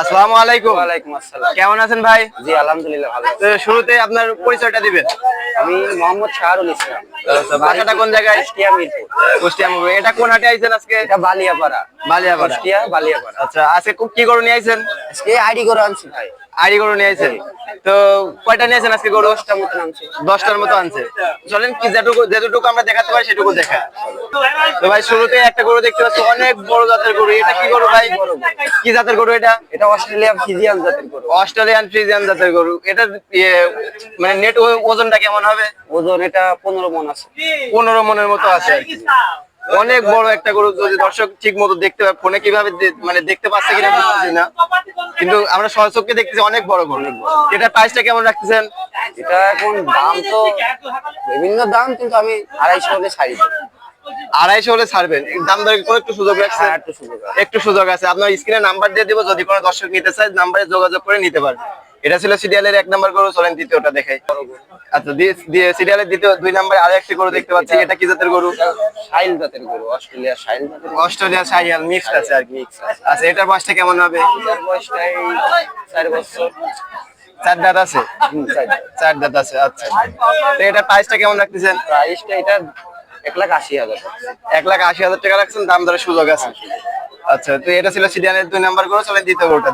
আসসালামু আলাইকুম। ওয়ালাইকুম আসসালাম। কেমন আছেন ভাই? জি আলহামদুলিল্লাহ ভালো তো শুরুতে আপনার পরিচয়টা দিবেন। আমি মোহাম্মদ শাহরুল ইসলাম। বাসাটা কোন জায়গায়? কুষ্টিয়া মিরপুর। কুষ্টিয়া মিরপুর। এটা কোন হাটে আইছেন আজকে? এটা বালিয়াপাড়া। বালিয়াপাড়া। কুষ্টিয়া বালিয়াপাড়া। আচ্ছা আজকে কি করে নিয়ে আইছেন? আজকে আইডি করে আনছি ভাই। আড়ি গরু নিয়ে আইছেন তো কয়টা নিয়েছেন আজকে গরু? দশটা মতন আনছি। দশটার মতো আনছে। চলেন কি যেটুকু যেটুকু আমরা দেখাতে পারি সেটুকু দেখা। তো ভাই শুরুতে একটা গরু দেখতে পাচ্ছি অনেক বড় জাতের গরু। এটা কি গরু ভাই? কি জাতের গরু এটা? এটা অস্ট্রেলিয়া ফিজিয়ান জাতের গরু। অস্ট্রেলিয়ান ফ্রিজিয়ান জাতের গরু। এটার ইয়ে, মানে নেট ওজনটা কেমন হবে? ওজন এটা পনেরো মন আছে। পনেরো মনের মতো আছে আর কি। অনেক বড় একটা গরু যদি দর্শক ঠিক মতো দেখতে পায় ফোনে কীভাবে মানে দেখতে পাচ্ছে কিনা বুঝতেছি না। কিন্তু আমরা সচক্ষে দেখতেছি অনেক বড় গরু। এটার প্রাইসটা কেমন রাখতেছেন? এটা এখন দাম তো বিভিন্ন দাম কিন্তু আমি আড়াইশো হলে ছাড়ি আড়াইশো হলে ছাড়বেন। দাম দরে কোনো একটু সুযোগ রাখছেন হ্যাঁ একটু সুযোগ আছে। একটু সুযোগ আছে। আপনার স্ক্রিনে নাম্বার দিয়ে দিব যদি কোনো দর্শক নিতে চায় নাম্বারে যোগাযোগ করে নিতে পারবে। এটা ছিল সিরিয়ালের এক নাম্বার গরু চলেন দ্বিতীয়টা দেখাই। আচ্ছা দিয়ে- সিরিয়ালের দ্বিতীয় দুই নাম্বারে আরও একটি গরু দেখতে পাচ্ছি এটা কি জাতের গরু? শাইল জাতের গরু অস্ট্রেলিয়া শাইল অস্ট্রেলিয়া সাইয়াল মিক্সড আছে আর কি আচ্ছা এটার বয়সটা কেমন হবে? এটার বয়সটা চার বছর। চার দাঁত আছে? চার দাঁত। আছে আচ্ছা। তো এটার প্রাইসটা কেমন রাখতেছেন? প্রাইসটা এটা এক লাখ আশি হাজার এক লাখ আশি হাজার টাকা রাখছেন দাম দরের সুযোগ আছে। আচ্ছা তো এটা ছিল সিরিয়ালের দুই নাম্বার গরু চলেন দ্বিতীয় গরুটা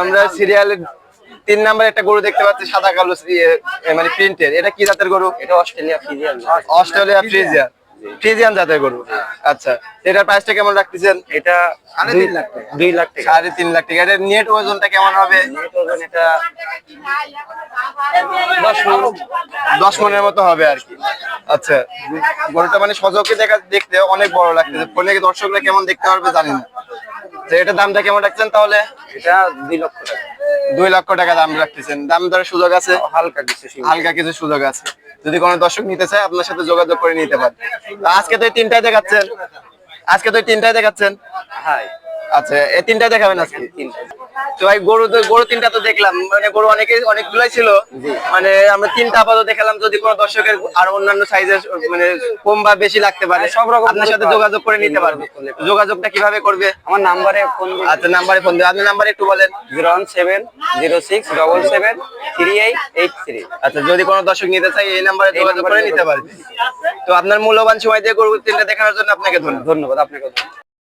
আমরা সিরিয়ালের তিন নাম্বার একটা গরু দেখতে পাচ্ছি সাদা কালো মানে প্রিন্টের। এটা কি জাতের গরু? এটা Australia Friesian Australia Friesian. Friesian. জাতের গরু। আচ্ছা এটার প্রাইসটা কেমন রাখতেছেন? এটা দুই লাখ টাকা। দুই লাখ টাকা। সাড়ে তিন লাখ টাকা। এটার নেট ওজনটা কেমন হবে? নেট ওজন এটা দশ দশ মনের মতো হবে আর কি। আচ্ছা গরুটা মানে সজকে দেখা দেখতে অনেক বড় লাগতেছে। ফোনে দর্শকরা কেমন দেখতে পারবে জানি না। তো এটার দামটা কেমন রাখছেন তাহলে? এটা দুই লক্ষ টাকা। দুই লক্ষ টাকা দাম রাখতেছেন। দাম ধরে সুযোগ আছে? হালকা কিছু হালকা কিছু সুযোগ আছে। যদি কোনো দর্শক নিতে চায় আপনার সাথে যোগাযোগ করে নিতে পারে। আজকে তো এই তিনটাই দেখাচ্ছেন। আজকে তো এই তিনটাই দেখাচ্ছেন? হ্যাঁ আচ্ছা এই তিনটায় দেখাবেন আজকে? তিনটা তো ভাই গরু তো গরু তিনটা তো দেখলাম। মানে গরু অনেকে অনেকগুলাই ছিল। মানে আমরা তিনটা আপাতত দেখালাম। যদি কোনো দর্শকের আর অন্যান্য সাইজের মানে কম বা বেশি লাগতে পারে সব রকম আপনার সাথে যোগাযোগ করে নিতে পারবে। যোগাযোগটা কীভাবে করবে? আমার নাম্বারে ফোন আচ্ছা নাম্বারে ফোন দেবে আপনি নাম্বারে একটু বলেন। Zero one seven zero six double seven three eight eight three. আচ্ছা যদি কোনো দর্শক নিতে চাই এই নাম্বারে যোগাযোগ করে নিতে পারবে। তো আপনার মূল্যবান সময় দিয়ে গরু তিনটা দেখানোর জন্য আপনাকে ধন্যবাদ। ধন্যবাদ আপনাকে